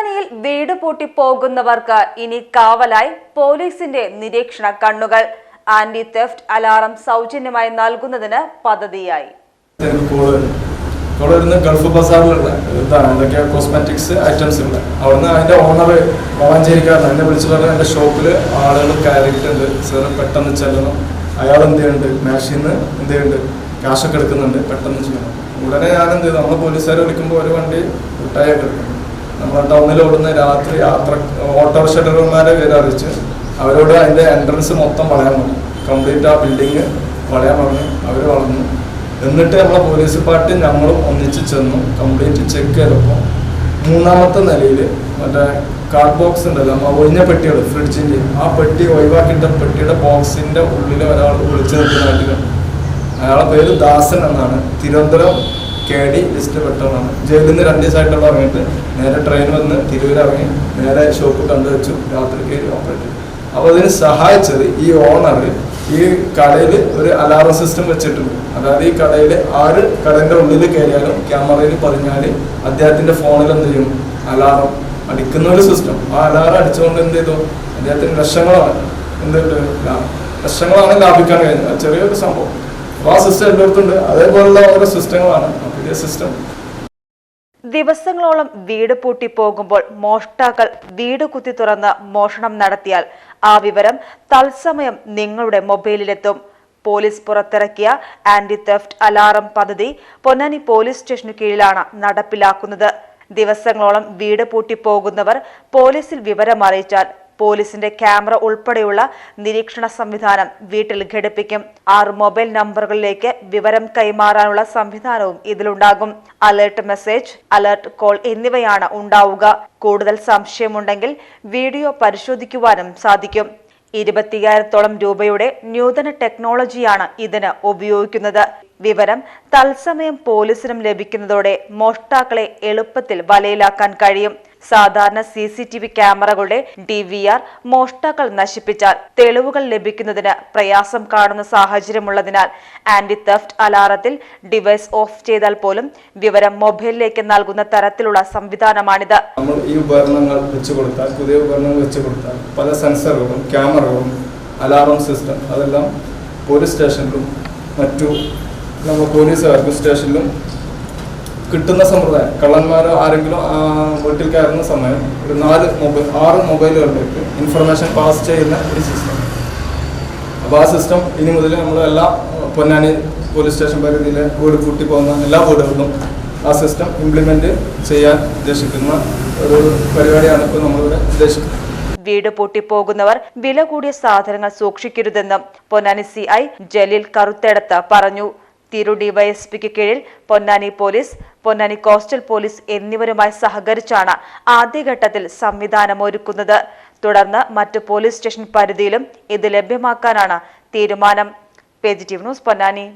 പൊന്നാനിയിൽ വീട് പൂട്ടി പോകുന്നവർക്ക് ഇനി കാവലായി പോലീസിന്റെ നിരീക്ഷണ കണ്ണുകൾ. ആന്റി തെഫ്റ്റ് അലാറം സൗജന്യമായി നൽകുന്നതിന് പദ്ധതിയായി. വരും ഗൾഫ് ബസാറിലുള്ള എന്തൊക്കെയാ കോസ്മെറ്റിക്സ് ഐറ്റംസ് ഉണ്ട്. അവിടുന്ന് അതിന്റെ ഓണർ വളാഞ്ചേരിക്കാരൻ എന്നെ വിളിച്ചു പറഞ്ഞ എന്റെ ഷോപ്പിൽ ആളുകൾ കയറിയിട്ടുണ്ട്. സാർ പെട്ടെന്ന് ചെല്ലണം. അയാൾ എന്ത് ചെയ്യുന്നുണ്ട്? മാഷീന്ന് എന്ത് ചെയ്യുന്നുണ്ട്? കാശൊക്കെ എടുക്കുന്നുണ്ട്. പെട്ടെന്ന് ചെയ്യണം ഉടനെ ഞാൻ എന്ത് ചെയ്തു? നമ്മൾ പോലീസുകാരെ വിളിക്കുമ്പോൾ ഒരു വണ്ടി വിട്ടായൊക്കെ എടുക്കും നമ്മൾ ടൗണിൽ ഓടുന്ന രാത്രി യാത്ര ഓട്ടോ ഷെഡർമാരെ അറിയിച്ച് അവരോട് അതിന്റെ എൻട്രൻസ് മൊത്തം വളയാൻ പറഞ്ഞു. കംപ്ലീറ്റ് ആ ബിൽഡിങ് വളയാൻ പറഞ്ഞു. അവർ വളർന്നു. എന്നിട്ട് നമ്മളെ പോലീസ് പാർട്ടി ഞങ്ങളും ഒന്നിച്ച് ചെന്നു. കംപ്ലീറ്റ് ചെക്ക് ചെയ്തപ്പോൾ മൂന്നാമത്തെ നിലയിൽ മറ്റേ കാർഡ് ബോക്സ് ഉണ്ടല്ലോ ഒഴിഞ്ഞ പെട്ടികൾ ഫ്രിഡ്ജിന്റെ ആ പെട്ടി ഒഴിവാക്കിയിട്ട പെട്ടിയുടെ ബോക്സിന്റെ ഉള്ളിൽ ഒരാൾ വിളിച്ചു നിൽക്കുന്നതായിട്ട് കണ്ടു. അയാളെ പേര് ദാസൻ എന്നാണ്. തിരുവനന്തപുരം കെ ഡി ലിസ്റ്റ് പെട്ടതാണ് ജയിലിൽ നിന്ന് രണ്ട് ദിവസമായിട്ടുള്ള ഇറങ്ങിയിട്ട് നേരെ ട്രെയിൻ വന്ന് തിരുവൂർ ഇറങ്ങി നേരെ ഷോപ്പ് കണ്ടുവച്ചു രാത്രി കയറി ഓപ്പറേറ്റ് അപ്പോൾ അതിന് സഹായിച്ചത് ഈ ഓണർ ഈ കടയിൽ ഒരു അലാറം സിസ്റ്റം വെച്ചിട്ടുണ്ട്. അതായത് ഈ കടയിൽ ആര് കടയുടെ ഉള്ളിൽ കയറിയാലും ക്യാമറയിൽ പറഞ്ഞാൽ അദ്ദേഹത്തിന്റെ ഫോണിൽ എന്ത് ചെയ്യും? അലാറം അടിക്കുന്ന ഒരു സിസ്റ്റം ആ അലാറം അടിച്ചുകൊണ്ട് എന്ത് ചെയ്തു? അദ്ദേഹത്തിന് ലക്ഷങ്ങളാണ് എന്തുണ്ട്? ലക്ഷങ്ങളാണ് ലാഭിക്കാൻ കഴിഞ്ഞത്. ചെറിയൊരു സംഭവം. അപ്പോൾ ആ സിസ്റ്റം എല്ലായിടത്തും ഉണ്ട് അതേപോലുള്ള ഓരോ സിസ്റ്റങ്ങളാണ് പുതിയ സിസ്റ്റം ദിവസങ്ങളോളം വീട് പൂട്ടി പോകുമ്പോൾ മോഷ്ടാക്കൾ വീട് കുത്തി തുറന്ന് മോഷണം നടത്തിയാൽ ആ വിവരം തത്സമയം നിങ്ങളുടെ മൊബൈലിലെത്തും. പോലീസ് പുറത്തിറക്കിയ ആന്റി തെഫ്റ്റ് അലാറം പദ്ധതി പൊന്നാനി പോലീസ് സ്റ്റേഷനു കീഴിലാണ് നടപ്പിലാക്കുന്നത്. ദിവസങ്ങളോളം വീട് പൂട്ടി പോകുന്നവർ പോലീസിൽ വിവരം അറിയിച്ചാൽ പോലീസിന്റെ ക്യാമറ ഉൾപ്പെടെയുള്ള നിരീക്ഷണ സംവിധാനം വീട്ടിൽ ഘടിപ്പിക്കും. ആറ് മൊബൈൽ നമ്പറുകളിലേക്ക് വിവരം കൈമാറാനുള്ള സംവിധാനവും ഇതിലുണ്ടാകും. അലേർട്ട് മെസ്സേജ് അലേർട്ട് കോൾ എന്നിവയാണ് ഉണ്ടാവുക. കൂടുതൽ സംശയമുണ്ടെങ്കിൽ വീഡിയോ പരിശോധിക്കുവാനും സാധിക്കും. ഇരുപത്തിയായിരത്തോളം രൂപയുടെ നൂതന ടെക്നോളജിയാണ് ഇതിന് ഉപയോഗിക്കുന്നത്. വിവരം തത്സമയം പോലീസിനും ലഭിക്കുന്നതോടെ മോഷ്ടാക്കളെ എളുപ്പത്തിൽ വലയിലാക്കാൻ കഴിയും. സാധാരണ സി സി ടി വി ക്യാമറകളുടെ ഡി വി ആർ മോഷ്ടാക്കൾ നശിപ്പിച്ചാൽ തെളിവുകൾ ലഭിക്കുന്നതിന് പ്രയാസം കാണുന്ന സാഹചര്യമുള്ളതിനാൽ ആന്റി തെഫ്റ്റ് അലാറത്തിൽ ഡിവൈസ് ഓഫ് ചെയ്താൽ പോലും വിവരം മൊബൈലിലേക്ക് നൽകുന്ന തരത്തിലുള്ള സംവിധാനമാണിത്. നമ്മൾ ഈ ഉപകരണങ്ങൾ വെച്ച് കൊടുത്താൽ പുതിയ ഉപകരണങ്ങൾ കൊടുത്താൽ പല സെൻസറുകളും ക്യാമറകളും അലാറം സിസ്റ്റം അതെല്ലാം പോലീസ് സ്റ്റേഷനിലും മറ്റു നമ്മൾ പോലീസുകാർക്കും സ്റ്റേഷനിലും കിട്ടുന്ന സമ്പ്രദായം. കള്ളന്മാരോ ആരെങ്കിലും വീട്ടിൽ കയറുന്ന സമയം ഒരു നാല് മൊബൈൽ ആറ് മൊബൈലുകളിലേക്ക് ഇൻഫർമേഷൻ പാസ് ചെയ്യുന്ന ഒരു സിസ്റ്റം അപ്പോൾ ആ സിസ്റ്റം ഇനി മുതൽ നമ്മൾ എല്ലാ പൊന്നാനി പോലീസ് സ്റ്റേഷൻ പരിധിയിലെ വീട് കൂട്ടി പോകുന്ന എല്ലാ വീടുകളിലും ആ സിസ്റ്റം ഇംപ്ലിമെന്റ് ചെയ്യാൻ ഉദ്ദേശിക്കുന്ന ഒരു പരിപാടിയാണ് ഇപ്പോൾ നമ്മളിവിടെ ഉദ്ദേശിക്കുന്നത്. വീട് പൊട്ടിപ്പോകുന്നവർ വില കൂടിയ സാധനങ്ങൾ സൂക്ഷിക്കരുതെന്നും പൊന്നാനി സി ഐ ജലീൽ കറുത്തെടുത്ത് പറഞ്ഞു. തിരു ഡിവൈഎസ്പിക്ക് കീഴിൽ Ponnani police Ponnani coastal police എന്നിവരുമായി സഹകരിച്ചാണ് ആദ്യഘട്ടത്തിൽ സംവിധാനം ഒരുക്കുന്നത് തുടർന്ന് മറ്റ് പോലീസ് സ്റ്റേഷൻ പരിധിയിലും ഇത് ലഭ്യമാക്കാനാണ് തീരുമാനം. Positive news Ponnani.